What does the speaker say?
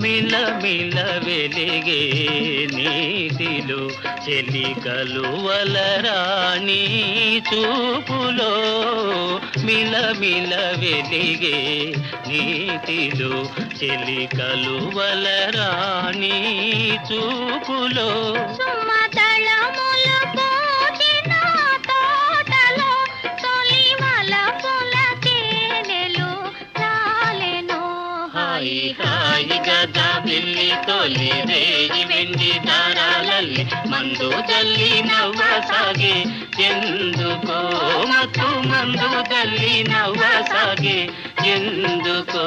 మిల మిల వెలిగే నీటిలో చెలి కలువలరాణి చూపులో. మిల మిల వెలిగే నీటిలో చెలి కలువలరాణి చూపులో. హాయి హాయి గదా బిల్లి తొలి రేయి వెండి దారాలల్లి. మందు తల్లి నవ్వసాగే ఎందుకో మత్తు మందు తల్లి నవ్వసాగే ఎందుకో